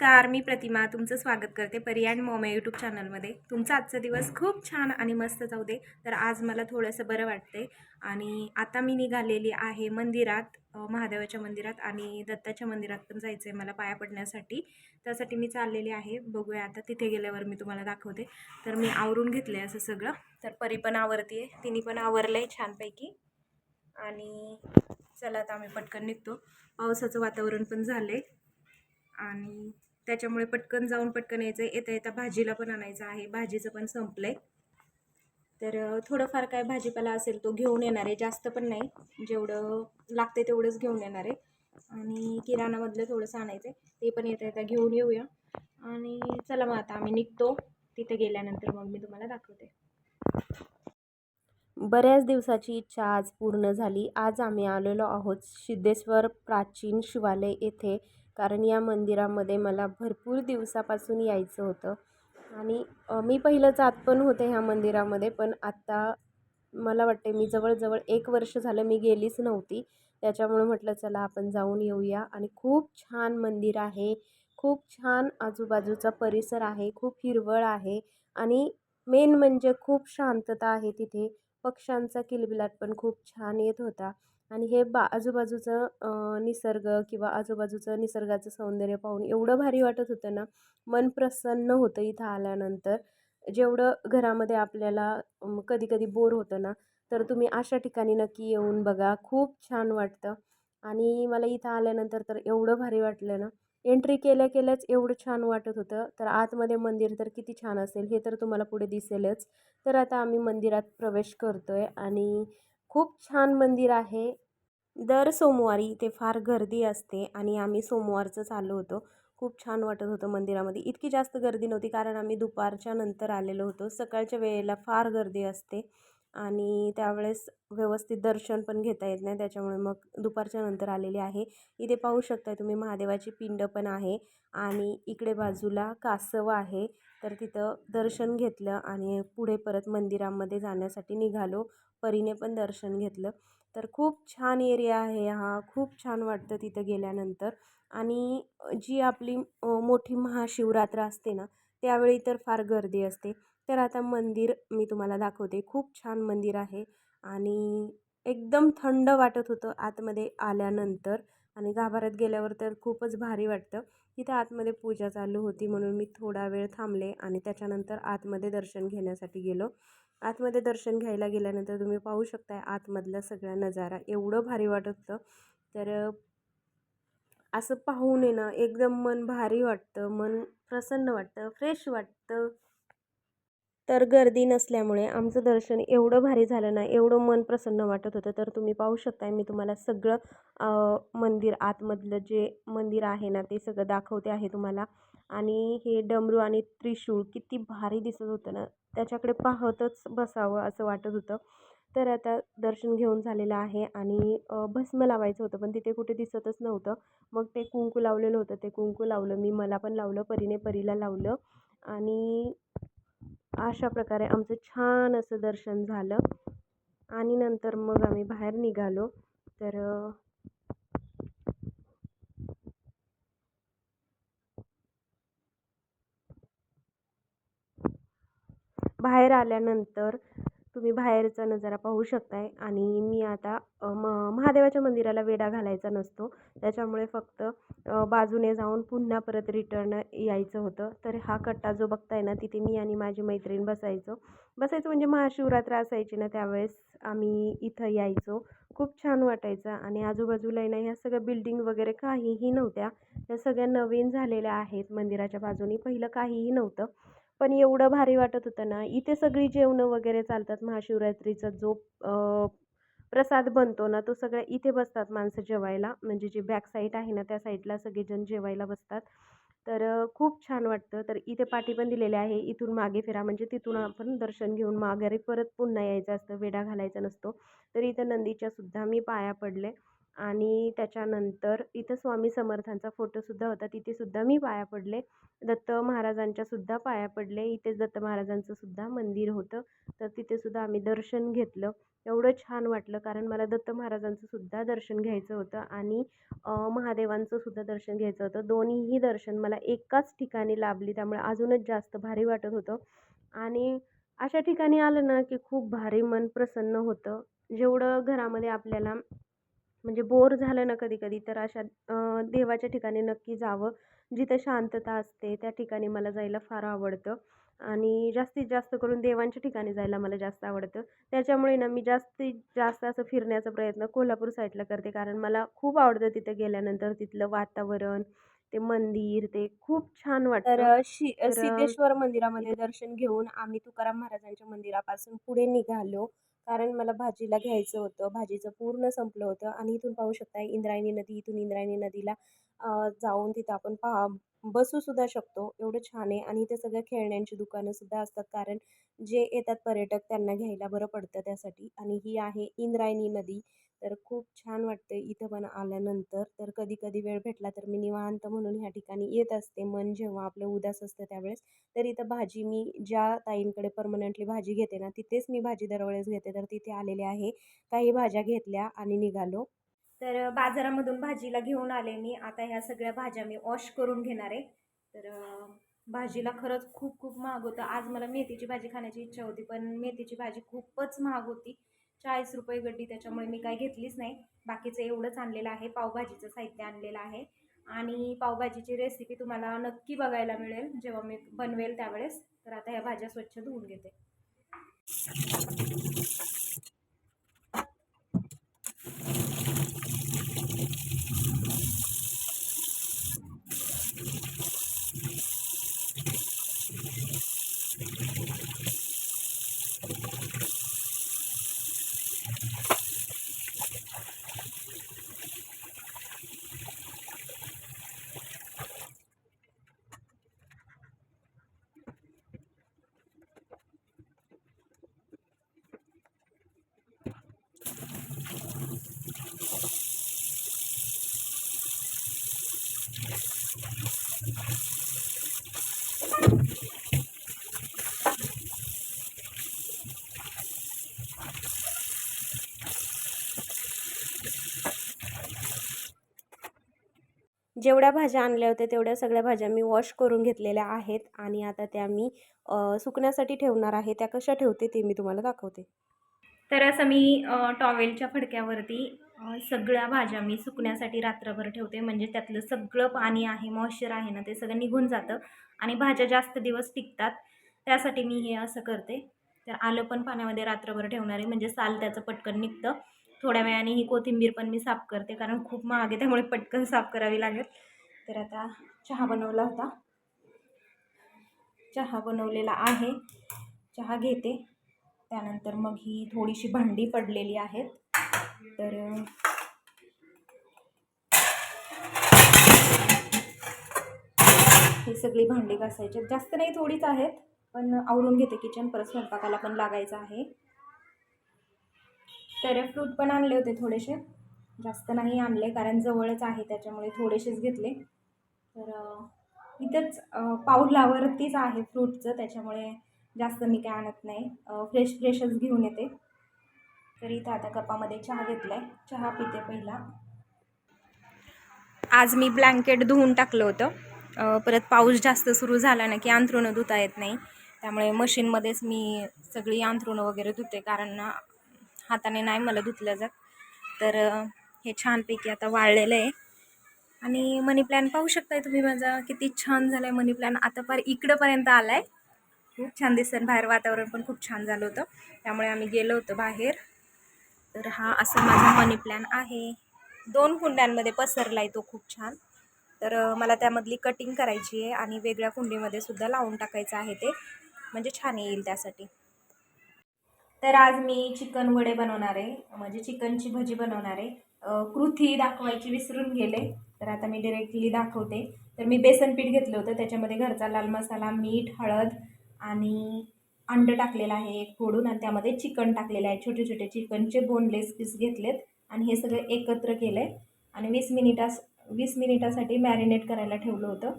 नमस्कार मी प्रतिमा तुमचं स्वागत करते परी अँड मॉमे यूट्यूब चॅनलमध्ये. तुमचा आजचा दिवस खूप छान आणि मस्त जाऊ दे तर आज मला थोडंसं बरं वाटते आणि आता मी निघालेली आहे मंदिरात महादेवाच्या मंदिरात आणि दत्ताच्या मंदिरात पण जायचं आहे मला पाया पडण्यासाठी. त्यासाठी मी चाललेली आहे. बघूया आता तिथे गेल्यावर मी तुम्हाला दाखवते. तर मी आवरून घेतलं आहे असं सगळं. तर परी पण आवरते आहे तिने पण आवरलं आहे छानपैकी. आणि चला आता आम्ही पटकन निघतो. पावसाचं वातावरण पण झालं आहे आणि त्याच्यामुळे पटकन जाऊन पटकन यायचं आहे. येता येता भाजीला पण आणायचं आहे. भाजीचं पण संपलं आहे तर थोडंफार काय भाजीपाला असेल तो घेऊन येणार आहे. जास्त पण नाही. जेवढं लागते तेवढंच घेऊन येणार आहे. आणि किराणामधलं थोडंसं आणायचं आहे ते पण येता येता घेऊन येऊया. आणि चला मग आता आम्ही निघतो. तिथे गेल्यानंतर मग मी तुम्हाला दाखवते. बऱ्याच दिवसाची इच्छा आज पूर्ण झाली. आज आम्ही आलेलो आहोत सिद्धेश्वर प्राचीन शिवालय येथे. कारण या मंदिरामध्ये मला भरपूर दिवसापासून यायचं होतं. आणि मी पहिलं जात पण होते ह्या मंदिरामध्ये पण आत्ता मला वाटते मी जवळजवळ एक वर्ष झालं मी गेलीच नव्हती. त्याच्यामुळे म्हटलं चला आपण जाऊन येऊया. आणि खूप छान मंदिर आहे. खूप छान आजूबाजूचा परिसर आहे. खूप हिरवळ आहे. आणि मेन म्हणजे खूप शांतता आहे तिथे. पक्ष्यांचा किलबिलाट पण खूप छान येत होता. आणि हे बा आजूबाजूचं निसर्ग किंवा आजूबाजूचं निसर्गाचं सौंदर्य पाहून एवढं भारी वाटत होतं ना मन प्रसन्न होतं इथं आल्यानंतर. जेवढं घरामध्ये आपल्याला कधी कधी बोर होतं ना तर तुम्ही अशा ठिकाणी नक्की येऊन बघा. खूप छान वाटतं. आणि मला इथं आल्यानंतर तर एवढं भारी वाटलं ना एंट्री केल्या केल्याच एवढं छान वाटत होतं. तर आतमध्ये मंदिर तर किती छान असेल हे तर तुम्हाला पुढे दिसेलच. तर आता आम्ही मंदिरात प्रवेश करतो आहे आणि खूप छान मंदिर आहे. दर सोमवारी इथे फार गर्दी असते आणि आम्ही सोमवारचंच आलो होतो. खूप छान वाटत होतं मंदिरामध्ये. इतकी जास्त गर्दी नव्हती कारण आम्ही दुपारच्या नंतर आलेलो होतो. सकाळच्या वेळेला फार गर्दी असते आणि त्यावेळेस व्यवस्थित दर्शन पण घेता येत नाही. त्याच्यामुळे मग दुपारच्या नंतर आलेली आहे. इथे पाहू शकताय तुम्ही महादेवाची पिंड पण आहे आणि इकडे बाजूला कासव आहे. तर तिथं दर्शन घेतलं आणि पुढे परत मंदिरामध्ये जाण्यासाठी निघालो. परीने पण दर्शन घेतलं. तर खूप छान एरिया आहे हा. खूप छान वाटतं तिथं गेल्यानंतर. आणि जी आपली मोठी महाशिवरात्र असते ना त्यावेळी तर फार गर्दी असते. तर आता मंदिर मी तुम्हाला दाखवते. खूप छान मंदिर आहे. आणि एकदम थंड वाटत होतं आतमध्ये आल्यानंतर. आणि गाभाऱ्यात गेल्यावर तर खूपच भारी वाटतं. तिथं आतमध्ये पूजा चालू होती म्हणून मी थोडा वेळ थांबले आणि त्याच्यानंतर आतमध्ये दर्शन घेण्यासाठी गेलो. आतमध्ये दर्शन घ्यायला गेल्यानंतर तुम्ही पाहू शकताय आतमधला सगळा नजारा. एवढं भारी वाटत. होतं तर असं पाहून आहे ना एकदम मन भारी वाटतं मन प्रसन्न वाटतं फ्रेश वाटतं. तर गर्दी नसल्यामुळे आमचं दर्शन एवढं भारी झालं ना एवढं मन प्रसन्न वाटत होतं. तर तुम्ही पाहू शकताय मी तुम्हाला सगळं मंदिर आतमधलं जे मंदिर आहे ना ते सगळं दाखवते आहे तुम्हाला. आणि हे डमरू आणि त्रिशूळ किती भारी दिसत होतं ना त्याच्याकडे पाहतच बसावं असं वाटत होतं. तर आता दर्शन घेऊन झालेलं आहे आणि भस्म लावायचं होतं पण तिथे कुठे दिसतच नव्हतं. मग ते कुंकू लावलेलं होतं ते कुंकू लावलं मी मला पण लावलं परीने परीला लावलं. आणि अशा प्रकारे आमचं छान असं दर्शन झालं. आणि नंतर मग आम्ही बाहेर निघालो. तर बाहेर आल्यानंतर तुम्ही बाहेरचा नजारा पाहू शकताय आणि मी आता म महादेवाच्या मंदिराला वेढा घालायचा नसतो. त्याच्यामुळे फक्त बाजूने जाऊन पुन्हा परत रिटर्न यायचं होतं. तर हा कट्टा जो बघताय ना तिथे मी आणि माझी मैत्रीण बसायचो. बसायचं म्हणजे महाशिवरात्र असायची ना त्यावेळेस आम्ही इथं यायचो. खूप छान वाटायचं आणि आजूबाजूला ना ह्या सगळ्या बिल्डिंग वगैरे काहीही नव्हत्या. त्या सगळ्या नवीन झालेल्या आहेत मंदिराच्या बाजूनी. पहिलं काहीही नव्हतं. पण एवढं भारी वाटत होतं ना इथे सगळी जेवणं वगैरे चालतात महाशिवरात्रीचा जो प्रसाद बनतो ना तो सगळ्या इथे बसतात माणसं जेवायला. म्हणजे जी बॅक साईड आहे ना त्या साईडला सगळेजण जेवायला बसतात. तर खूप छान वाटतं. तर इथे पाठी पण दिलेली आहे. इथून मागे फिरा. म्हणजे तिथून आपण दर्शन घेऊन माघारी परत पुन्हा यायचं असतं. वेढा घालायचा नसतो. तर इथं नंदीच्या सुद्धा मी पाया पडले. आणि त्याच्यानंतर इथं स्वामी समर्थांचा फोटोसुद्धा होता. तिथेसुद्धा मी पाया पडले. दत्त महाराजांच्यासुद्धा पाया पडले. इथेच दत्त महाराजांचंसुद्धा मंदिर होतं. तर तिथेसुद्धा आम्ही दर्शन घेतलं. एवढं छान वाटलं कारण मला दत्त महाराजांचंसुद्धा दर्शन घ्यायचं होतं आणि महादेवांचंसुद्धा दर्शन घ्यायचं होतं. दोन्हीही दर्शन मला एकाच ठिकाणी लाभली. त्यामुळे अजूनच जास्त भारी वाटत होतं. आणि अशा ठिकाणी आलं ना की खूप भारी मन प्रसन्न होतं. जेवढं घरामध्ये आपल्याला म्हणजे बोर झालं ना कधी कधी तर अशा देवाच्या ठिकाणी नक्की जावं. जिथं शांतता असते त्या ठिकाणी मला जायला फार आवडतं. आणि जास्तीत जास्त करून देवांच्या ठिकाणी जायला मला जास्त आवडतं. त्याच्यामुळे ना मी जास्तीत जास्त असं फिरण्याचा प्रयत्न कोल्हापूर साईडला करते. कारण मला खूप आवडतं तिथं गेल्यानंतर तिथलं वातावरण ते मंदिर ते खूप छान वाटतं. शि तर- सिद्धेश्वर मंदिरामध्ये दर्शन घेऊन आम्ही तुकाराम महाराजांच्या मंदिरापासून पुढे निघालो. कारण मला भाजीला घ्यायचं होतं. भाजीचं पूर्ण संपलं होतं आणि इथून पाहू शकता इंद्रायणी नदी इथून इंद्रायणी नदीला जाऊन तिथं आपण पहा बसूसुद्धा शकतो. एवढं छान आहे आणि इथे सगळ्या खेळण्यांची दुकानंसुद्धा असतात. कारण जे येतात पर्यटक त्यांना घ्यायला बरं पडतं त्यासाठी. आणि ही आहे इंद्रायणी नदी. तर खूप छान वाटतं इथं पण आल्यानंतर. तर कधी कधी वेळ भेटला तर मी निवांत म्हणून ह्या ठिकाणी येत असते मन जेव्हा आपलं उदास असतं त्यावेळेस. तर इथं भाजी मी ज्या ताईंकडे परमनंटली भाजी घेते ना तिथेच मी भाजी दरवेळेस घेते. तर तिथे आलेले आहे. काही भाज्या घेतल्या आणि निघालो. तर बाजारामधून भाजीला घेऊन आले मी. आता ह्या सगळ्या भाज्या मी वॉश करून घेणार आहे. तर भाजीला खरंच खूप खूप महाग होतं. आज मला मेथीची भाजी खाण्याची इच्छा होती पण मेथीची भाजी खूपच महाग होती. चाळीस रुपये गड्डी त्याच्यामुळे मी काही घेतलीच नाही. बाकीचं एवढंच आणलेलं आहे. पावभाजीचं साहित्य आणलेलं आहे. आणि पावभाजीची रेसिपी तुम्हाला नक्की बघायला मिळेल. जेव्हा मी बनवेल त्यावेळेस. तर आता ह्या भाज्या स्वच्छ धुवून घेते. जेवढ्या भाज्या आणल्या होत्या तेवढ्या सगळ्या भाज्या मी वॉश करून घेतलेल्या आहेत आणि आता त्या मी सुकण्यासाठी ठेवणार आहे. त्या कशा ठेवते ते मी तुम्हाला दाखवते. तर असं मी टॉवेलच्या फडक्यावरती सगळ्या भाज्या मी सुकण्यासाठी रात्रभर ठेवते. म्हणजे त्यातलं सगळं पाणी आहे मॉइश्चर आहे ना ते सगळं निघून जातं आणि भाज्या जास्त दिवस टिकतात. त्यासाठी मी हे असं करते. तर आलं पण पाण्यामध्ये रात्रभर ठेवणार आहे. म्हणजे साल त्याचं पटकन निघतं. थोड्या वेळाने ही कोथिंबीर पण मी साफ करते कारण खूप महाग आहे त्यामुळे पटकन साफ करावी लागेल. तर आता चहा बनवला होता. चहा बनवलेला आहे. चहा घेते. त्यानंतर मग ही थोडीशी भांडी पडलेली आहेत. तर ही सगळी भांडी घासायची जास्त नाही थोडीच आहेत पण आवरून घेते किचन. परत स्वयंपाकाला पण लागायचं आहे. तर फ्रूट पण आणले होते थोडेसे. जास्त नाही आणले कारण जवळच आहे त्याच्यामुळे थोडेसेच घेतले. तर इथंच पाऊलावरतीच आहे फ्रूटचं त्याच्यामुळे जास्त मी काय आणत नाही. फ्रेश फ्रेशच घेऊन येते. तर इथं आता कपामध्ये चहा घेतला आहे चहा पिते पहिला. आज मी ब्लँकेट धुवून टाकलं होतं. परत पाऊस जास्त सुरू झाला ना की अंथरुणं धुता येत नाही. त्यामुळे मशीनमध्येच मी सगळी अंथरुणं वगैरे धुते. कारण हाताने नाही मला धुतलं जात. तर हे छानपैकी आता वाळलेलं आहे. आणि मनी प्लॅन पाहू शकताय तुम्ही माझा किती छान झाला आहे मनी प्लॅन. आता फार इकडंपर्यंत आला आहे खूप छान दिसतं बाहेर वातावरण पण खूप छान झालं होतं. त्यामुळे आम्ही गेलो होतो बाहेर. तर हा असा माझा मनी प्लॅन आहे. दोन कुंड्यांमध्ये पसरला आहे तो खूप छान. तर मला त्यामधली कटिंग करायची आहे आणि वेगळ्या कुंडीमध्ये सुद्धा लावून टाकायचं आहे ते. म्हणजे छान येईल त्यासाठी. तर आज मी चिकन वडे बनवणार आहे. म्हणजे चिकनची भजी बनवणार आहे. कृती दाखवायची विसरून गेले. तर आता मी डिरेक्टली दाखवते. तर मी बेसन पीठ घेतलं होतं. त्याच्यामध्ये घरचा लाल मसाला मीठ हळद आणि अंड टाकलेलं आहे एक फोडून आणि त्यामध्ये चिकन टाकलेलं आहे. छोटे छोटे चिकनचे बोनलेस पीस घेतलेत आणि हे सगळं एकत्र केलं आहे आणि वीस मिनिटास वीस मिनिटासाठी मॅरिनेट करायला ठेवलं होतं.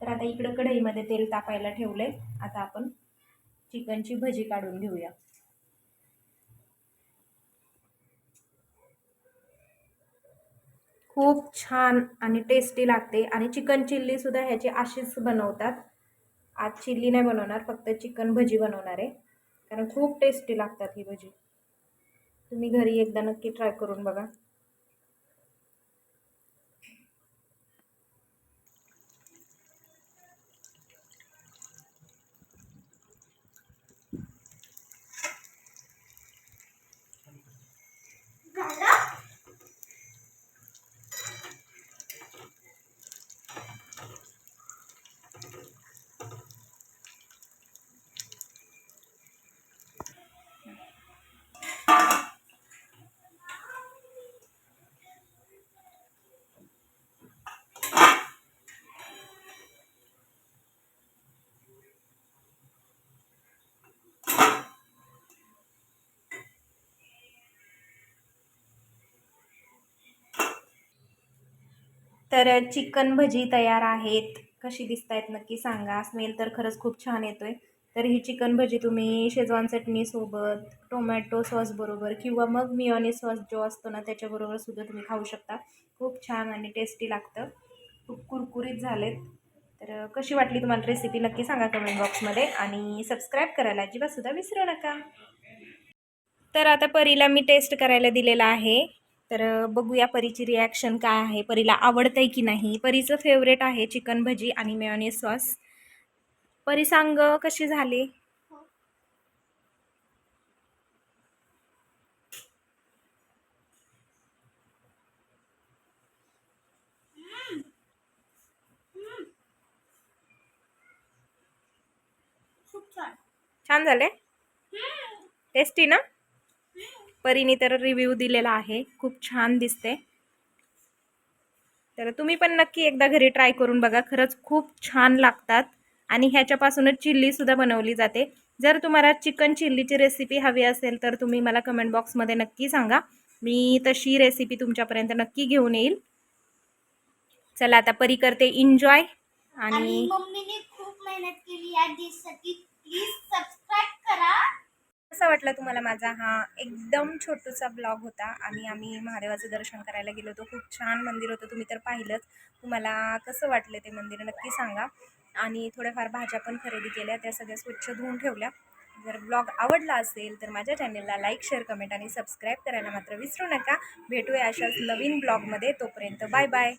तर आता इकडं कढईमध्ये तेल तापायला ठेवलं आहे आता आपण चिकनची भजी काढून घेऊया. खूप छान आणि टेस्टी लागते. आणि चिकन चिल्लीसुद्धा ह्याची अशीच बनवतात. आज चिल्ली नाही बनवणार फक्त चिकन भजी बनवणार आहे. कारण खूप टेस्टी लागतात ही भजी. तुम्ही घरी एकदा नक्की ट्राय करून बघा. तर चिकन भजी तयार आहेत. कशी दिसत आहेत नक्की सांगा. स्मेल तर खरंच खूप छान येतो आहे तर ही चिकन भजी तुम्ही शेजवान चटणीसोबत टोमॅटो सॉसबरोबर किंवा मग मिओनी सॉस जो असतो ना त्याच्याबरोबर सुद्धा तुम्ही खाऊ शकता. खूप छान आणि टेस्टी लागतं. खूप कुरकुरीत झालेत. तर कशी वाटली तुम्हाला रेसिपी नक्की सांगा कमेंट बॉक्समध्ये आणि सबस्क्राईब करायला अजिबातसुद्धा विसरू नका. तर आता परीला मी टेस्ट करायला दिलेला आहे. तर बघूया परीची रिॲक्शन काय आहे. परीला आवडतंय की नाही? परीचं फेवरेट आहे चिकन भजी आणि मेयोनीज सॉस परी सांग कशी झाली? छान. झाले टेस्टी ना? परीने तर रिव्ह्यू दिलेला आहे. खूप छान दिसते तर तुम्ही पण नक्की एकदा घरी ट्राय करून बघा. खरंच खूप छान लागतात. आणि ह्याच्यापासूनच चिल्लीसुद्धा बनवली जाते. जर तुम्हाला चिकन चिल्लीची रेसिपी हवी असेल तर तुम्ही मला कमेंट बॉक्समध्ये नक्की सांगा. मी तशी रेसिपी तुमच्यापर्यंत नक्की घेऊन येईल. चला आता परी करते एन्जॉय आणि मम्मीने खूप मेहनत केली या डिशसाठी प्लीज सबस्क्राईब वाटला तुम्हाला माझा हा एकदम छोटूसा ब्लॉग होता आणि आम्ही महादेवाचं दर्शन करायला गेलो होतो. खूप छान मंदिर होतं. तुम्ही तर पाहिलंच. तुम्हाला कसं वाटलं ते मंदिर नक्की सांगा. आणि थोड्याफार भाज्या पण खरेदी केल्या. त्या सगळ्या स्वच्छ धुवून ठेवल्या. जर ब्लॉग आवडला असेल तर माझ्या चॅनलला लाईक शेअर कमेंट आणि सबस्क्राईब करायला मात्र विसरू नका. भेटूया अशाच नवीन ब्लॉगमध्ये. तोपर्यंत बाय बाय.